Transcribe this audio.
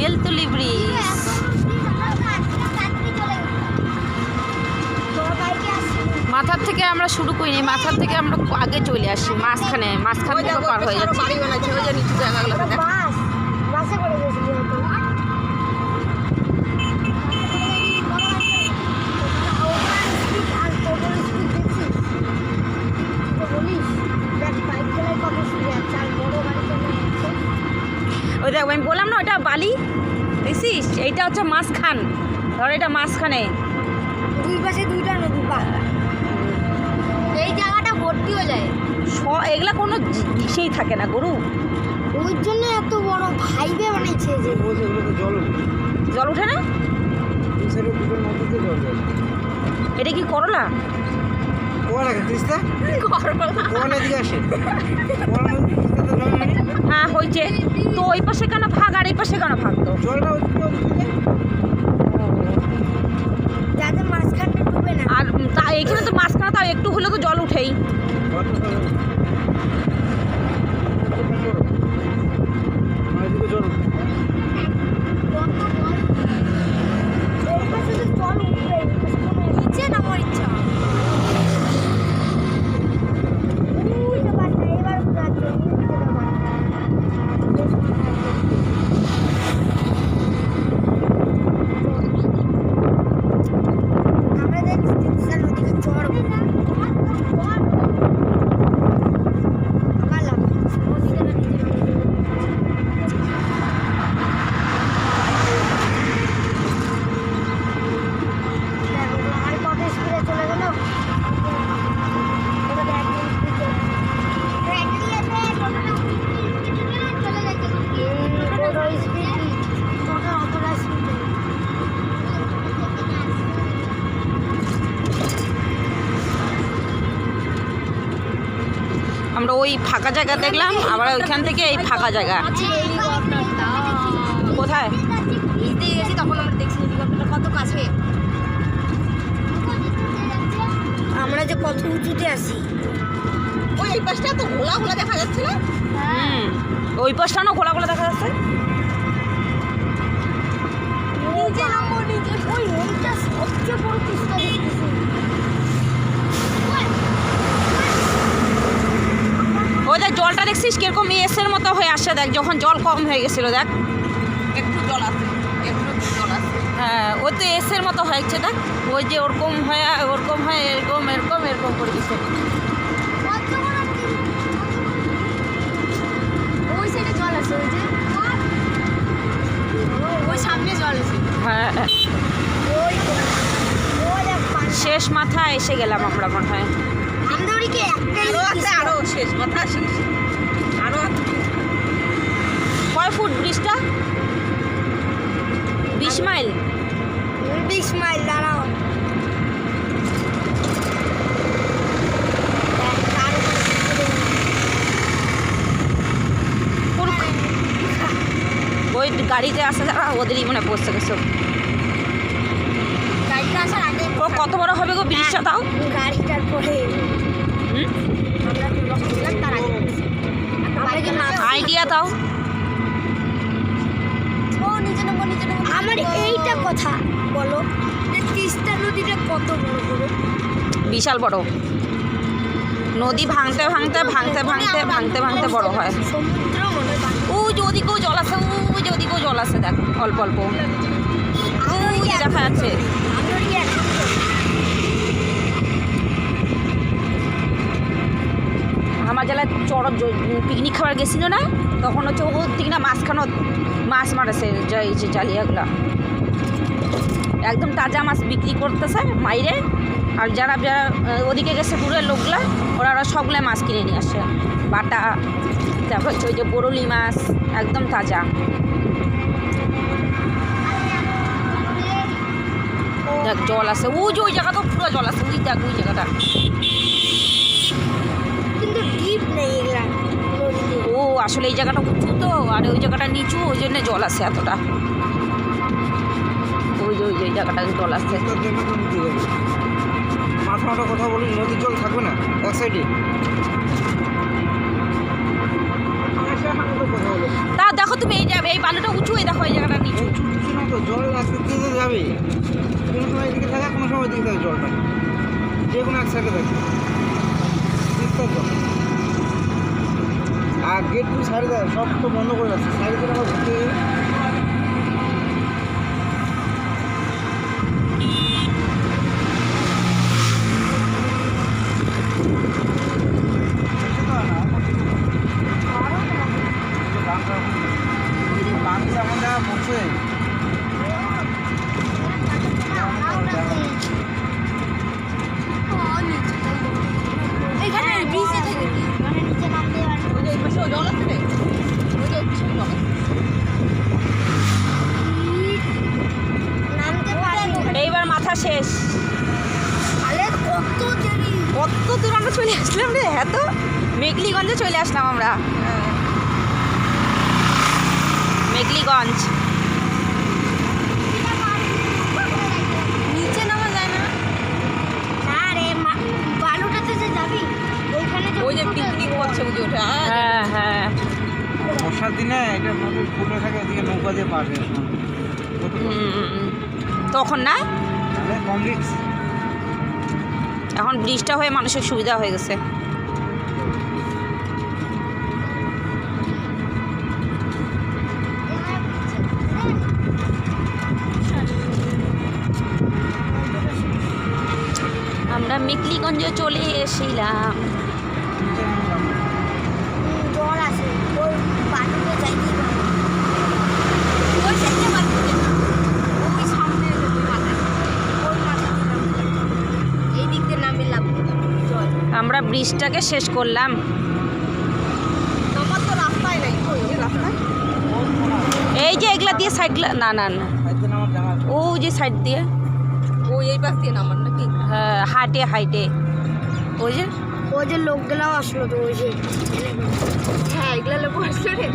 Beltali bridge মাথার থেকে আমরা শুরু করিনি মাথার থেকে আমরা আগে চলে আসি মাঝখানে মাঝখানে থেকে পার হয়ে যাচ্ছি। ওই দেখ আমি বললাম না ওটা বালি। দেখছিস? এইটা হচ্ছে মাঝখান। ধর এটা মাঝখানে। দুই পাশে দুইটা নদী পা। এই জায়গাটা ভর্তি হয়ে যায়। স- এগুলা কোনো ইসেই থাকে না গরু। ওই জন্য এত বড় হাইওয়ে বানাইছে যে। জল উঠে জল ওঠে না? এটা কি করলা? তিস্তা? কোয়া নদী আসে কোয়া নদী তিস্তাতে জল নেই হ্যাঁ হয়েছে তো ওই পাশে কেন ভাগ আর এই পাশে কেন ভাগ তো? আর তা এখানে তো মাঝখানে তাও একটু হলে তো জল উঠেই ওইদিকে জল উঠে এই পাশে তো জল উঠবে এই পাশে কোনো নিচে নামার ইচ্ছা ওই যে বাচ্চা, এবার যাচ্ছে, নিচে নামা। আমরা দেখছি তিস্তা নদীতে চড়বো আমার লাভ নদীতে না নিজের দেখো, আর কত স্পিডে চলে গেল ওটা দেখ, হুম, টোটো স্পিড টোটো অতটা স্পিডে আমরা ওই ফাঁকা জায়গা দেখলাম আবার ওইখান থেকে এই ফাঁকা জায়গা। কোথায়? ব্রিজ গেছি তখন আমরা দেখছি হেলিকপ্টারটা কত কাছে আমরা যে কত উঁচুতে আছি। ওই এই পাশটা তো ঘোলা ঘোলা দেখা যাচ্ছে না? হুম ওই পাশটা না খোলা খোলা দেখা যাচ্ছে? নিচে নামবো নিচে ওই এইটা সবচেয়ে বড় তিস্তা দেখতেছি ওই দেখ জলটা দেখছিস? কীরকম এসের মতো হয়ে আসছে দেখ যখন জল কম হয়ে গেছিল দেখ। একটু জল আছে একটু জল আছে। হ্যাঁ ওই তো এসের মতো হয়েছে দেখ। ওই যে ওরকম হয়ে ওরকম হয় এরকম এরকম এরকম করে দিচ্ছে ওই সাইডে জল আছে ওই যে। ওই সামনে জল আছে। হ্যাঁ। শেষ মাথা এসে গেলাম আমরা মনে হয়। শেষ কথা শেষ আরও কয় ফুট ব্রিজটা? বিশ মাইল। বিশ মাইল দাঁড়াও। ওই গাড়িতে আসে যারা ওদেরই মনে পড়ছে গেছে গাড়িটা আসার আগে ও কত বড় হবে গো ব্রিজটা তাও গাড়িটার পরে হুম আমরা তো লক ছিলাম তার আগে আমরা যে মাথা আইডিয়া তাও ও নিচে নেব নিচে নেব আমার এইটা কথা। বলো যে তিস্তা নদীটা কত বড় বড় বিশাল বড়। নদী ভাঙতে ভাঙতে ভাঙতে ভাঙতে ভাঙতে ভাঙতে বড় হয়। সমুদ্র মনে ও যে ওদিকেও জল আছে ও যে ওদিকেও জল আছে দেখ অল্প অল্প। দেখা যাচ্ছে। আমরা জেলায় চড় পিকনিক খাবার গেছিল না? তখন হচ্ছে ও দিক না মাছখানো মাছ মারেছে যা- জালিয়াগুলা। একদম তাজা মাছ বিক্রি করতেছে মাইরে। আর যারা যারা ওদিকে গেছে দূরের লোকগুলা, ওরা ওরা সবগুলো মাছ কিনে নিয়ে আসে। বাটা, তারপর হচ্ছে ওই যে বরলি মাছ, একদম তাজা। দেখ, জল আছে। ওই যে ওই জায়গাটা পুরো জল আছে। ওই দেখ, ওই জায়গাটা। আসলে এই জায়গাটা উঁচু তো আর ওই জায়গাটা নিচু ওই জন্য জল আসে এতটা। ওই যে ওই যে জায়গাটা জল তো যাবে মাথা মাথা কথা বলি নদীর জল থাকবে না এক সাইডে তা দেখো তুমি এই যাবে এই বালুটা উঁচু এই দেখো এই জায়গাটা নিচু। জল আস্তে আস্তে তো যাবে। কোনো সময় এদিকে থাকে কোনো সময় এদিকে থাকে জলটা। যে কোনো এক সাইডে থাকে জল গেট টু সাইডে দেয় সব তো বন্ধ করে যাচ্ছে সাড়ে কত দূর আমরা চলে আসলাম রে হ্যাঁ তো? মেঘলিগঞ্জে চলে আসলাম আমরা। মেঘলিগঞ্জ। নিচে নামা যায় না। মা- বালুটাতে যে যাবি ওইখানে যে ওই যে পিকনিক করছে বুঝে ওঠে হ্যাঁ হ্যাঁ। বর্ষার দিনে এটা নদীর ফুলে থাকে ওদিকে নৌকা দিয়ে পার হয়ে তখন না? তাহলে কম রিক্স এখন ব্রিজটা হয়ে মানুষের সুবিধা হয়ে গেছে। আমরা মেকলিগঞ্জে চলে এসেছিলাম জল আছে ওই বালুতে যাইতেই পারে ওই সাইডে বাড়ছে না ওই সামনে ওই মাথায় ওই মাথায় এই দিক দিয়ে নামে লাভ জল আমরা ব্রিজটাকে শেষ করলাম। এই যে এগুলা দিয়ে সাইড না না না। ও যে সাইড দিয়ে। ওই এই পাশ দিয়ে নামার নাকি? হ্যাঁ হাটে হাইটে। ওই যে? ওই যে লোকগুলাও আসলো তো ওই যে। হ্যাঁ এগুলা লোক আসলো রে।